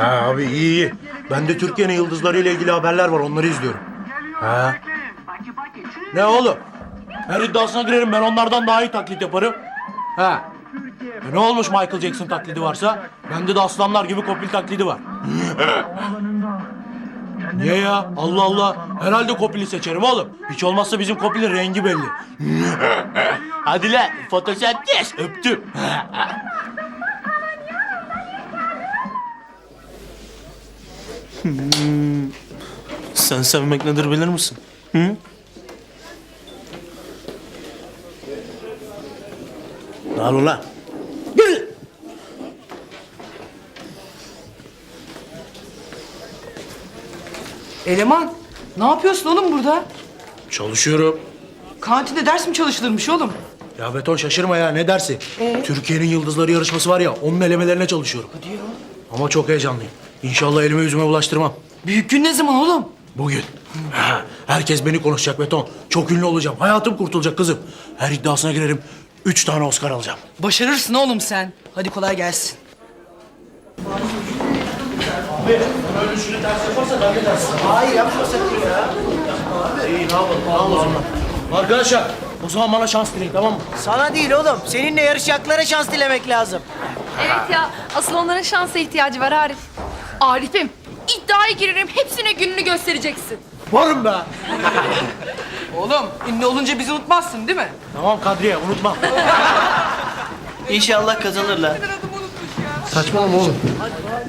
Ha abi iyi iyi. Ben de Türkiye'nin yıldızları ile ilgili haberler var onları izliyorum. Ha. Ne oğlum? Her iddiasına girerim ben onlardan daha iyi taklit yaparım. Ha. E ne olmuş Michael Jackson taklidi varsa? Bende de aslanlar gibi kopil taklidi var. Niye ya? Allah Allah. Herhalde kopili seçerim oğlum. Hiç olmazsa bizim kopilin rengi belli. Hadi lan fotosentez öptüm. Sen sevmek nedir bilir misin? Hı? Ne al ulan? Gel! Eleman, ne yapıyorsun oğlum burada? Çalışıyorum. Kantinde ders mi çalışılırmış oğlum? Ya beton şaşırma ya ne dersi? Türkiye'nin yıldızları yarışması var ya onun elemelerine çalışıyorum. Hadi ya. Ama çok heyecanlıyım. İnşallah elime yüzüme bulaştırmam. Büyük gün ne zaman oğlum? Bugün. Ha, herkes beni konuşacak beton. Çok ünlü olacağım. Hayatım kurtulacak kızım. Her iddiasına girerim. Üç tane Oscar alacağım. Başarırsın oğlum sen. Hadi kolay gelsin. Öyle şunu ters yaparsa ben de ters. Hayır yapma sakın ya. İyi ne yapalım? Ne yapalım? Arkadaşlar o zaman bana şans dileyin tamam mı? Sana değil oğlum. Seninle yarışacaklara şans dilemek lazım. Evet ya, asıl onların şansa ihtiyacı var Arif. Arif'im, iddiaya girerim, hepsine gününü göstereceksin. Varım be. Oğlum, ünlü olunca bizi unutmazsın değil mi? Tamam Kadriye unutma. İnşallah kazanırlar. Saçmalama oğlum.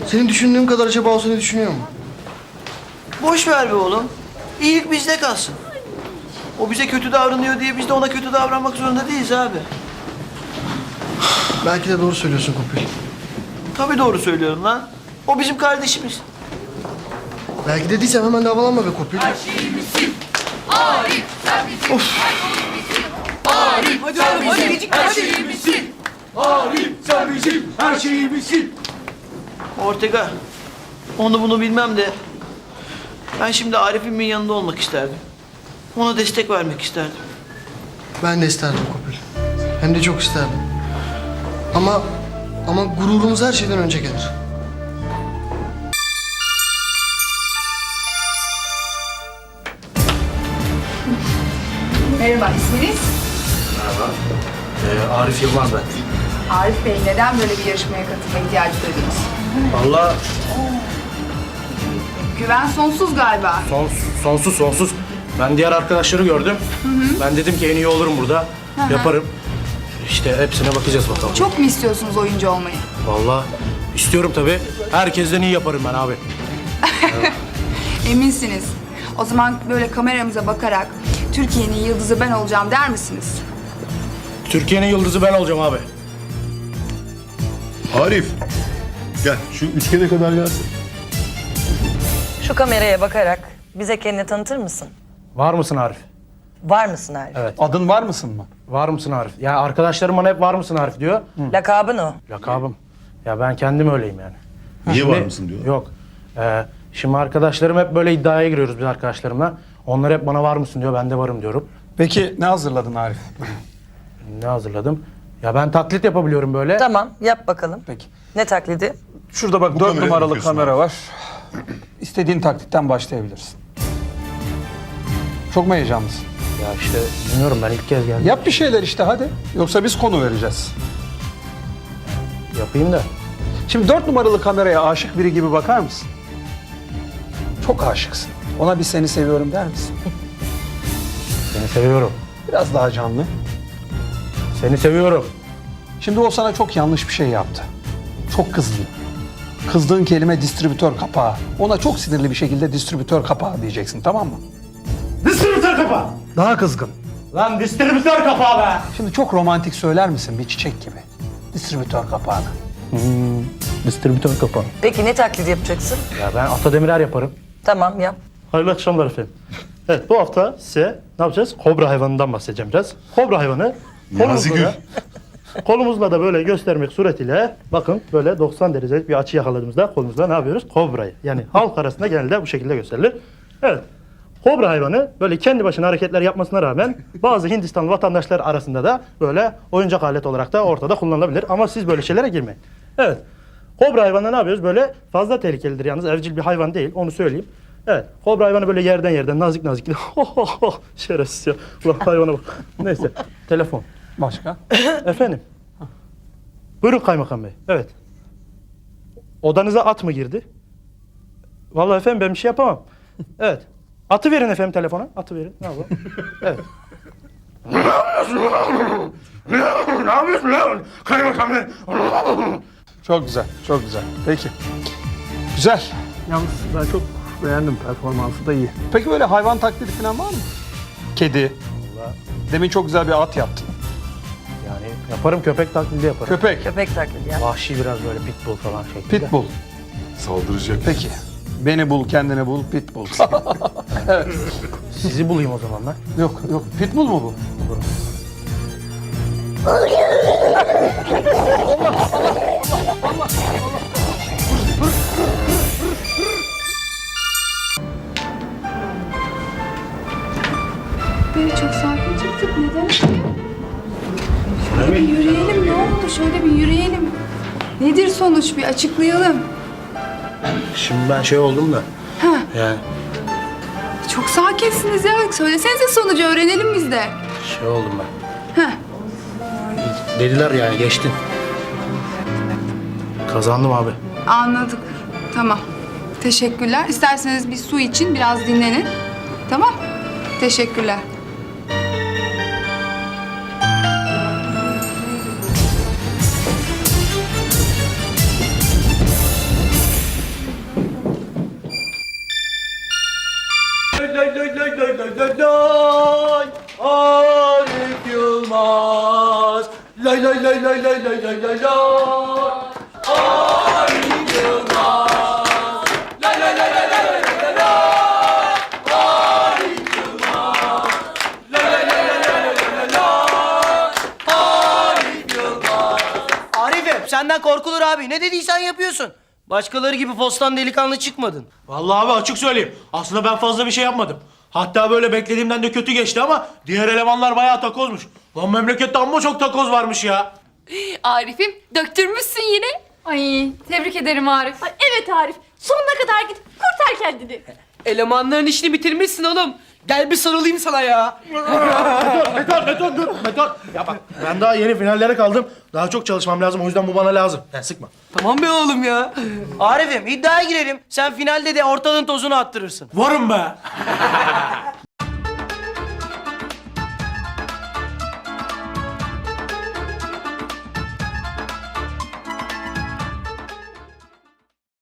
Senin düşündüğün kadar acaba o seni düşünüyor mu? Boş ver be oğlum. İyilik bizde kalsın. O bize kötü davranıyor diye biz de ona kötü davranmak zorunda değiliz abi. Belki de doğru söylüyorsun Kopil. Tabii doğru söylüyorum lan. O bizim kardeşimiz. Belki de değilsem hemen de havalanma be Kopil. Hadi oğlum, hadi gecikme hadi. Ortega. Onu bunu bilmem de. Ben şimdi Arif'imin yanında olmak isterdim. Ona destek vermek isterdim. Ben de isterdim Kopil. Hem de çok isterdim. Ama ama gururumuz her şeyden önce gelir. Merhaba, isminiz? Ee, Arif Yılmaz ben. Arif Bey, neden böyle bir yarışmaya katılma ihtiyacı duydunuz? Vallahi Güven sonsuz galiba. son, sonsuz sonsuz. Ben diğer arkadaşları gördüm. Ben dedim ki en iyi olurum burada. Yaparım. İşte hepsine bakacağız bakalım. Çok mu istiyorsunuz oyuncu olmayı? Vallahi istiyorum tabii. Herkesten iyi yaparım ben abi. Eminsiniz. O zaman böyle kameramıza bakarak Türkiye'nin yıldızı ben olacağım der misiniz? Türkiye'nin yıldızı ben olacağım abi. Arif. Gel şu üçgene kadar gelsin. Şu kameraya bakarak bize kendini tanıtır mısın? Var mısın Arif? Var mısın Arif? Evet. Adın var mısın mı? Var mısın Arif? Ya arkadaşlarım bana hep var mısın Arif diyor. Lakabın o. Lakabım. Ya ben kendim öyleyim yani. Niye Şimdi- var mısın diyor. Yok. Ee, şimdi arkadaşlarım hep böyle iddiaya giriyoruz biz arkadaşlarımla. Onlar hep bana var mısın diyor. Ben de varım diyorum. Peki ne hazırladın Arif? Ne hazırladım? Ya ben taklit yapabiliyorum böyle. Tamam yap bakalım. Peki. Ne taklidi? Şurada bak dört kameraya numaralı bakıyorsun kamera var. İstediğin taklitten başlayabilirsin. Çok mu heyecanlısın? Ya işte bilmiyorum ben ilk kez geldim. Yap bir şeyler işte hadi. Yoksa biz konu vereceğiz. Yapayım da. Şimdi dört numaralı kameraya aşık biri gibi bakar mısın? Çok aşıksın. Ona bir seni seviyorum der misin? Seni seviyorum. Biraz daha canlı. Seni seviyorum. Şimdi o sana çok yanlış bir şey yaptı. Çok kızdın. Kızdığın kelime distribütör kapağı. Ona çok sinirli bir şekilde distribütör kapağı diyeceksin tamam mı? Distribütör kapağı. Daha kızgın. Lan distribütör kapağı be. Şimdi çok romantik söyler misin bir çiçek gibi? Distribütör kapağını. Distribütör kapağı. Peki ne taklidi yapacaksın? Ya ben Ata Demirer yaparım. Tamam yap. Hayırlı akşamlar efendim. Evet bu hafta size ne yapacağız? Kobra hayvanından bahsedeceğim biraz. Kobra hayvanı kolumuzla da, kolumuzla da böyle göstermek suretiyle bakın böyle 90 derecelik bir açı yakaladığımızda kolumuzla ne yapıyoruz? Kobrayı. Yani halk arasında genelde bu şekilde gösterilir. Evet. Kobra hayvanı böyle kendi başına hareketler yapmasına rağmen bazı Hindistan vatandaşlar arasında da böyle oyuncak alet olarak da ortada kullanılabilir. Ama siz böyle şeylere girmeyin. Evet. Kobra hayvanı ne yapıyoruz? Böyle fazla tehlikelidir yalnız. Evcil bir hayvan değil. Onu söyleyeyim. Evet. Kobra hayvanı böyle yerden yerden nazik nazik. Şerefsiz ya. Ulan hayvana bak. Neyse. Telefon. Başka? Efendim. Buyurun kaymakam bey. Evet. Odanıza at mı girdi? Vallahi efendim ben bir şey yapamam. Evet. Atı verin efendim telefona. Atı verin. Ne yapalım? Evet. ne yapıyorsun lan? Kaymakam bey. Çok güzel, çok güzel. Peki. Güzel. Yalnız ben çok beğendim performansı da iyi. Peki böyle hayvan taklidi falan var mı? Kedi. Demin çok güzel bir at yaptın. Yani yaparım köpek taklidi yaparım. Köpek. Köpek taklidi ya. Vahşi biraz böyle pitbull falan şeklinde. Pitbull. Saldıracak. Peki. Beni bul, kendini bul, pitbull. Sizi bulayım o zaman ben. yok, yok. Pitbull mu bu? Böyle çok sakin çıktık. Neden? Şöyle bir yürüyelim ne oldu? Şöyle bir yürüyelim. Nedir sonuç? Bir açıklayalım. Şimdi ben şey oldum da. Ha. Yani Çok sakinsiniz ya. Söylesenize sonucu öğrenelim biz de. şey oldum ben. Heh. Dediler yani geçtin. Kazandım abi. Anladık. Tamam. Teşekkürler. İsterseniz bir su için biraz dinlenin. Tamam. Teşekkürler. Arif Yılmaz. Lay lay lay lay lay lay lay lay lay. Arif'im senden korkulur abi. Ne dediysen yapıyorsun. Başkaları gibi postan delikanlı çıkmadın. Vallahi abi açık söyleyeyim. Aslında ben fazla bir şey yapmadım. Hatta böyle beklediğimden de kötü geçti ama diğer elemanlar bayağı takozmuş. Lan memlekette amma çok takoz varmış ya. Arif'im döktürmüşsün yine. Ay tebrik ederim Arif. Evet Arif. Sonuna kadar git. Kurtar kendini. Elemanların işini bitirmişsin oğlum. Gel bir sarılayım sana ya. Meton, Meton dur, Meton. Ya bak ben daha yeni finallere kaldım. Daha çok çalışmam lazım o yüzden bu bana lazım. Yani sıkma. Tamam be oğlum ya. Arif'im iddiaya girelim. Sen finalde de ortalığın tozunu attırırsın. Varım be.